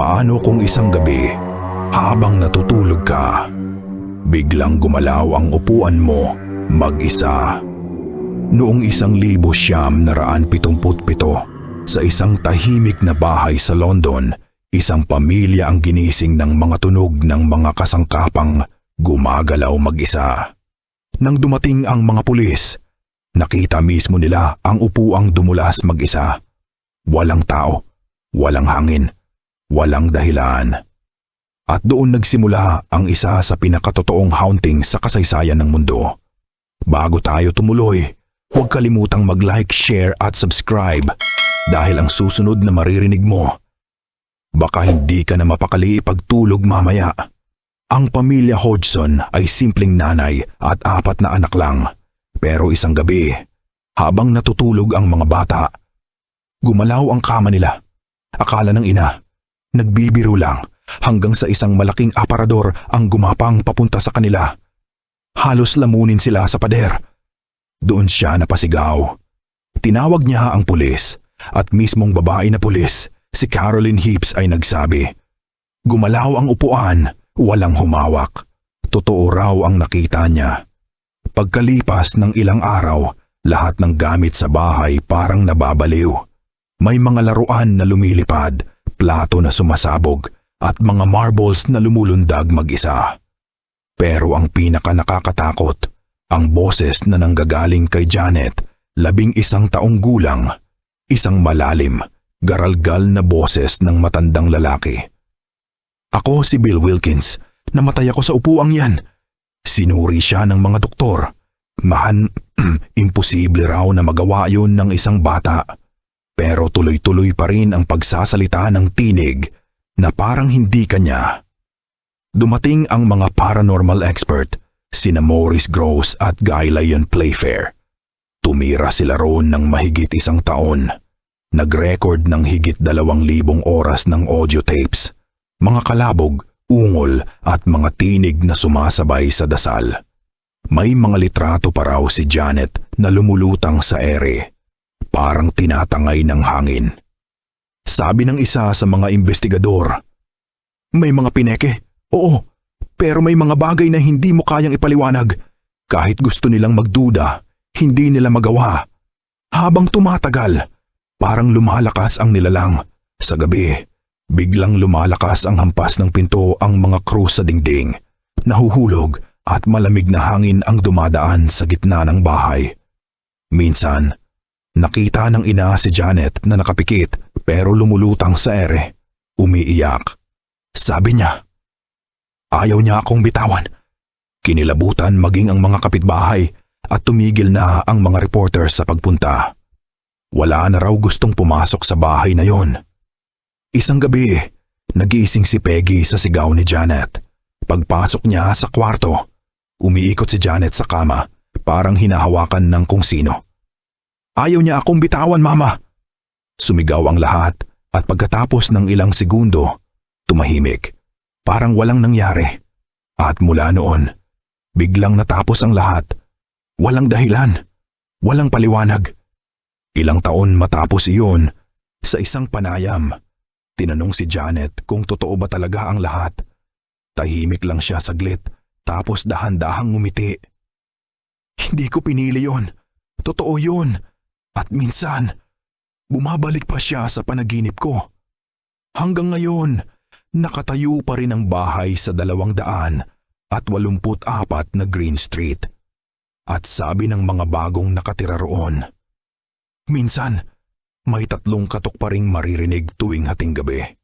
Paano kung isang gabi, habang natutulog ka, biglang gumalaw ang upuan mo mag-isa? Noong isang libo siyam naraan pitumput pito, sa isang tahimik na bahay sa London, isang pamilya ang ginising ng mga tunog ng mga kasangkapang gumagalaw mag-isa. Nang dumating ang mga pulis, nakita mismo nila ang upuang dumulas mag-isa. Walang tao, walang hangin, walang dahilan. At doon nagsimula ang isa sa pinakatotoong haunting sa kasaysayan ng mundo. Bago tayo tumuloy, huwag kalimutang mag-like, share at subscribe dahil ang susunod na maririnig mo, baka hindi ka na mapakali pagtulog mamaya. Ang pamilya Hodgson ay simpleng nanay at apat na anak lang. Pero isang gabi, habang natutulog ang mga bata, gumalaw ang kama nila. Akala ng ina, nagbibiro lang hanggang sa isang malaking aparador ang gumapang papunta sa kanila. Halos lamunin sila sa pader. Doon siya napasigaw. Tinawag niya ang pulis at mismong babae na pulis, si Caroline Heaps ay nagsabi, Gumalaw ang upuan, walang humawak. Totoo raw ang nakita niya. Pagkalipas ng ilang araw, lahat ng gamit sa bahay parang nababaliw. May mga laruan na lumilipad, plato na sumasabog, at mga marbles na lumulundag mag-isa. Pero ang pinaka nakakatakot, ang boses na nanggagaling kay Janet, labing isang taong gulang, isang malalim, garalgal na boses ng matandang lalaki. Ako si Bill Wilkins, namatay ako sa upuang yan. Sinuri siya ng mga doktor. Mahan, imposible raw na magawa yun ng isang bata. Pero tuloy-tuloy pa rin ang pagsasalita ng tinig na parang hindi kanya. Dumating ang mga paranormal expert, sina Maurice Gross at Guy Lyon Playfair. Tumira sila roon ng mahigit isang taon. Nag-record ng higit dalawang libong oras ng audio tapes, mga kalabog, ungol at mga tinig na sumasabay sa dasal. May mga litrato pa raw si Janet na lumulutang sa ere, parang tinatangay ng hangin. Sabi ng isa sa mga investigador, May mga pineke, oo, pero may mga bagay na hindi mo kayang ipaliwanag. Kahit gusto nilang magduda, hindi nila magawa. Habang tumatagal, parang lumalakas ang nilalang. Sa gabi, biglang lumalakas ang hampas ng pinto ang mga krus sa dingding. Nahuhulog at malamig na hangin ang dumadaan sa gitna ng bahay. Minsan, nakita ng ina si Janet na nakapikit pero lumulutang sa ere. Umiiyak. Sabi niya, Ayaw niya akong bitawan. Kinilabutan maging ang mga kapitbahay at tumigil na ang mga reporter sa pagpunta. Wala na raw gustong pumasok sa bahay na yon. Isang gabi, nagising si Peggy sa sigaw ni Janet. Pagpasok niya sa kwarto, umiikot si Janet sa kama, parang hinahawakan ng kung sino. Ayaw niya akong bitawan, mama! Sumigaw ang lahat at pagkatapos ng ilang segundo, tumahimik. Parang walang nangyari. At mula noon, biglang natapos ang lahat. Walang dahilan. Walang paliwanag. Ilang taon matapos iyon, sa isang panayam, tinanong si Janet kung totoo ba talaga ang lahat. Tahimik lang siya saglit, tapos dahan-dahang ngumiti. Hindi ko pinili yon. Totoo yun. At minsan, bumabalik pa siya sa panaginip ko. Hanggang ngayon, nakatayo pa rin ang bahay sa dalawang daan at walumput apat na Green Street. At sabi ng mga bagong nakatira roon, Minsan, may tatlong katok pa ring maririnig tuwing hating gabi.